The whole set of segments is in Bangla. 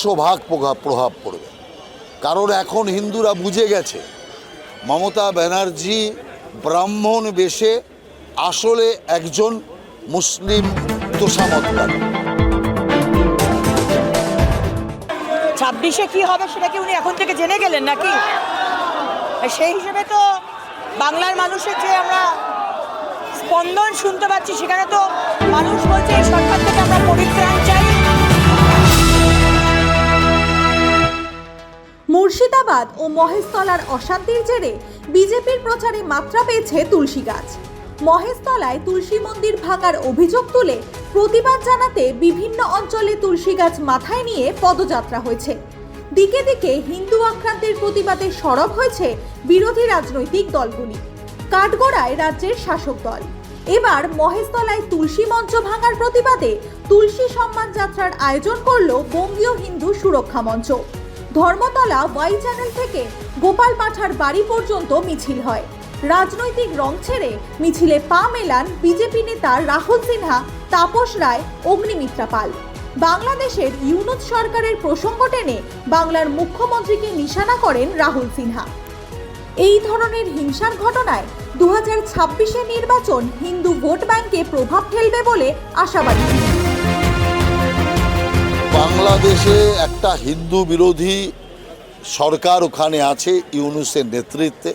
একশো ভাগ প্রভাব পড়বে। কারণ এখন হিন্দুরা বুঝে গেছে, মমতা ব্যানার্জি ব্রাহ্মণ বেশে আসলে একজন মুসলিম তোষামতকারী ছাব্বিশে কি হবে সেটা কি উনি এখন থেকে জেনে গেলেন নাকি? সেই হিসেবে তো বাংলার মানুষের যে আমরা স্পন্দন শুনতে পাচ্ছি, সেখানে তো মানুষ বলছে এই সরকার মুর্শিদাবাদ ও মহেশতলার অশান্তির জেরে বিজেপির প্রচারে মাত্রা পেয়েছে তুলসী গাছ। মহেশতলায় তুলসী মন্দির ভাঙার অভিযোগ তুলে প্রতিবাদ জানাতে বিভিন্ন অঞ্চলে তুলসী গাছ মাথায় নিয়ে পদযাত্রা হয়েছে। দিকে দিকে হিন্দু আক্রান্তের প্রতিবাদে সরব হয়েছে বিরোধী রাজনৈতিক দলগুলি। কাঠগড়ায় রাজ্যের শাসক দল। এবার মহেশতলায় তুলসী মঞ্চ ভাঙার প্রতিবাদে তুলসী সম্মান যাত্রার আয়োজন করল বঙ্গীয় হিন্দু সুরক্ষা মঞ্চ। ধর্মতলা ওয়াই চ্যানেল থেকে গোপাল পাঠার বাড়ি পর্যন্ত মিছিল হয়। রাজনৈতিক রং ছেড়ে মিছিলে পা মেলান বিজেপি নেতা রাহুল সিনহা, তাপস রায়, অগ্নিমিত্রা পাল। বাংলাদেশের ইউনুস সরকারের প্রসঙ্গ টেনে বাংলার মুখ্যমন্ত্রীকে নিশানা করেন রাহুল সিনহা। এই ধরনের হিংসার ঘটনায় দু হাজার নির্বাচন হিন্দু ভোট ব্যাংকে প্রভাব ফেলবে বলে আশাবাদী। বাংলাদেশে একটা হিন্দু বিরোধী সরকার ওখানে আছে, ইউনুসের নেতৃত্বে।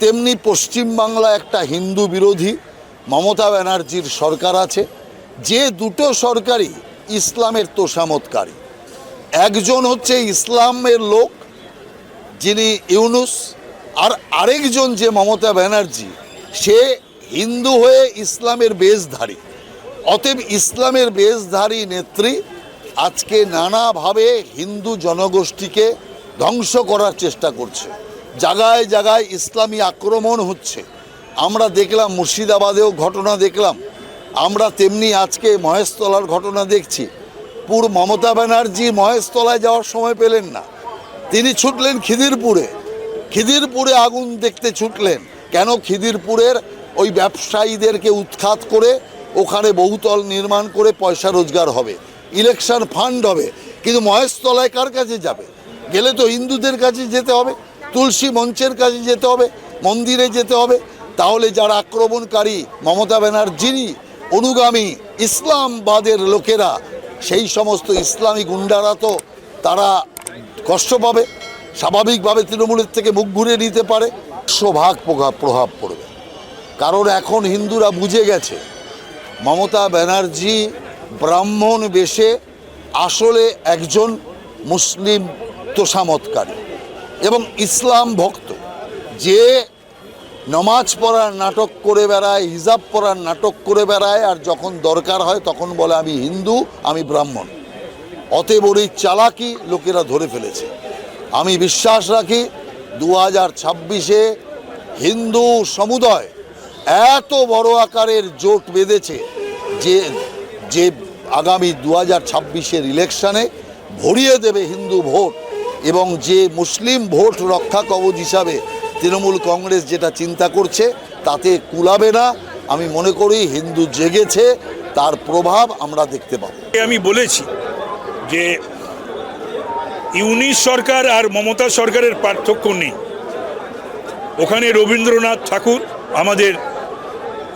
তেমনি পশ্চিমবাংলা একটা হিন্দু বিরোধী মমতা ব্যানার্জির সরকার আছে। যে দুটো সরকারই ইসলামের তোষামতকারী একজন হচ্ছে ইসলামের লোক, যিনি ইউনুস, আর আরেকজন যে মমতা ব্যানার্জি, সে হিন্দু হয়ে ইসলামের বেশধারী। অতএব ইসলামের বেশধারী নেত্রী আজকে নানাভাবে হিন্দু জনগোষ্ঠীকে ধ্বংস করার চেষ্টা করছে। জায়গায় জায়গায় ইসলামী আক্রমণ হচ্ছে। আমরা দেখলাম মুর্শিদাবাদেও ঘটনা দেখলাম। আমরা তেমনি আজকে মহেশতলার ঘটনা দেখছি। পুর মমতা ব্যানার্জি মহেশতলায় যাওয়ার সময় পেলেন না। তিনি ছুটলেন খিদিরপুরে। খিদিরপুরে আগুন দেখতে ছুটলেন। কেন খিদিরপুরের ওই ব্যবসায়ীদেরকে উৎখাত করে ওখানে বহুতল নির্মাণ করে পয়সা রোজগার হবে ইলেকশন ফান্ড হবে, কিন্তু মহেশতলায় কার কাছে যাবে? গেলে তো হিন্দুদের কাছে যেতে হবে, তুলসী মঞ্চের কাছে যেতে হবে, মন্দিরে যেতে হবে। তাহলে যারা আক্রমণকারী মমতা ব্যানার্জিরই অনুগামী ইসলামবাদের লোকেরা, সেই সমস্ত ইসলামী গুন্ডারা তো তারা কষ্ট পাবে, স্বাভাবিকভাবে তৃণমূলের থেকে মুখ ঘুরে নিতে পারে। একশো ভাগ প্রভাব প্রভাব পড়বে। কারণ এখন হিন্দুরা বুঝে গেছে মমতা ব্যানার্জি ব্রাহ্মণ বেশে আসলে একজন মুসলিম তোষামতকারী এবং ইসলাম ভক্ত। যে নমাজ পড়ার নাটক করে বেড়ায়, হিজাব পড়ার নাটক করে বেড়ায় আর যখন দরকার হয় তখন বলে, আমি হিন্দু, আমি ব্রাহ্মণ। ওর এই চালাকি লোকেরা ধরে ফেলেছে। আমি বিশ্বাস রাখি, দু হাজার ছাব্বিশে হিন্দু সমুদায় এত বড় আকারের জোট বেঁধেছে যে যে আগামী দু হাজার ছাব্বিশের ইলেকশানে ভরিয়ে দেবে হিন্দু ভোট এবং যে মুসলিম ভোট রক্ষা কবচ হিসাবে তৃণমূল কংগ্রেস যেটা চিন্তা করছে তাতে কুলাবে না। আমি মনে করি হিন্দু জেগেছে, তার প্রভাব আমরা দেখতে পাবো। আমি বলেছি যে ইউনিশ সরকার আর মমতা সরকারের পার্থক্য নেই। ওখানে রবীন্দ্রনাথ ঠাকুর, আমাদের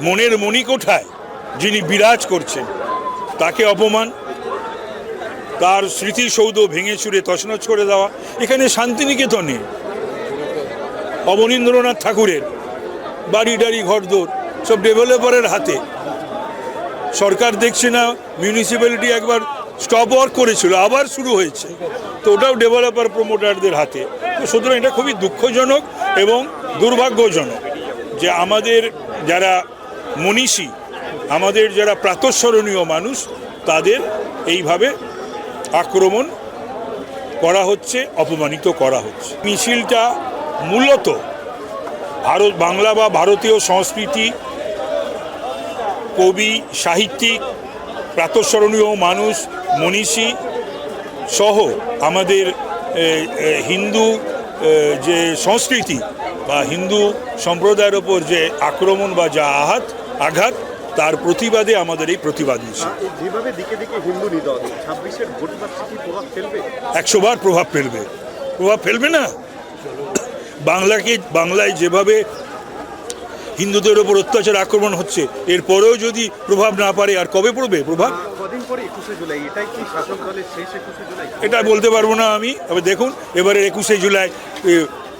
মনের মণিকোঠায় যিনি বিরাজ করছেন? তাকে অপমান? তার স্মৃতিসৌধ ভেঙে চুরে তছনছ করে দেওয়া? এখানে শান্তিনিকেতনে অবনীন্দ্রনাথ ঠাকুরের বাড়ি টাড়ি ঘরদোর সব ডেভেলপারের হাতে। সরকার দেখছে না মিউনিসিপ্যালিটি একবার স্টপ ওয়ার্ক করেছিল, আবার শুরু হয়েছে। তো ওটাও ডেভেলপার প্রমোটারদের হাতে। তো সুতরাং এটা খুবই দুঃখজনক এবং দুর্ভাগ্যজনক যে আমাদের যারা মনীষী, আমাদের যারা প্রাতঃস্মরণীয় মানুষ, তাদের এইভাবে আক্রমণ করা হচ্ছে, অপমানিত করা হচ্ছে। মিছিলটা মূলত ভারত, বাংলা বা ভারতীয় সংস্কৃতি, কবি, সাহিত্যিক, প্রাতঃস্মরণীয় মানুষ, মনীষী সহ আমাদের হিন্দু যে সংস্কৃতি বা হিন্দু সম্প্রদায়ের ওপর যে আক্রমণ বা যা আঘাত আঘাত তার প্রতিবাদে আমাদের এই প্রতিবাদ মিছিল। যেভাবে দিকে দিকে হিন্দু নিধন ছাব্বিশের ভোট প্রভাব ফেলবে? প্রভাব ফেলবে। প্রভাব ফেলবে না? বাংলাকে বাংলায় যেভাবে হিন্দুদের ওপর অত্যাচার আক্রমণ হচ্ছে এরপরেও যদি প্রভাব না পারে আর কবে পড়বে প্রভাব? এটা বলতে পারব না আমি তবে দেখুন এবারে একুশে জুলাই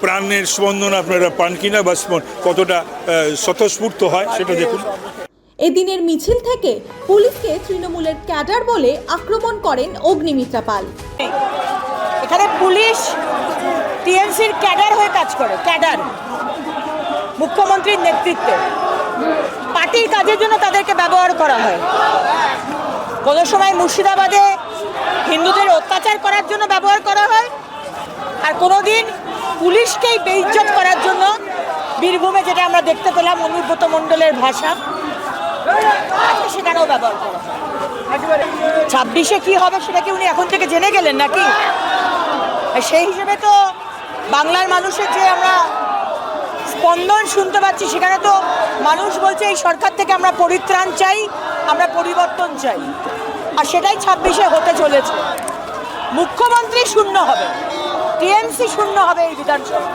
প্রাণের স্পন্দন আপনারা পান কিনা বা কতটা আহ, স্বতঃস্ফূর্ত হয় সেটা দেখুন। এদিনের মিছিল থেকে পুলিশকে তৃণমূলের ক্যাডার বলে আক্রমণ করেন অগ্নিমিত্রা পাল। এখানে পুলিশ টিএমসির ক্যাডার হয়ে কাজ করে ক্যাডার। মুখ্যমন্ত্রীর নেতৃত্বে। পার্টির কাজের জন্য তাদেরকে ব্যবহার করা হয়। কোনো সময় মুর্শিদাবাদে হিন্দুদের অত্যাচার করার জন্য ব্যবহার করা হয় আর কোনো দিন পুলিশকেই বেইজ্জত করার জন্য বীরভূমে যেটা আমরা দেখতে পেলাম অনুব্রত মণ্ডলের ভাষা। সেখানেও ব্যবহার করা ছাব্বিশে কি হবে সেটা কি উনি এখন থেকে জেনে গেলেন নাকি? সেই হিসেবে তো বাংলার মানুষের যে আমরা স্পন্দন শুনতে পাচ্ছি, সেখানে তো মানুষ বলছে এই সরকার থেকে আমরা পরিত্রাণ চাই, আমরা পরিবর্তন চাই। আর সেটাই ছাব্বিশে হতে চলেছে। মুখ্যমন্ত্রী শূন্য হবে। টিএমসি শূন্য হবে এই বিধানসভা।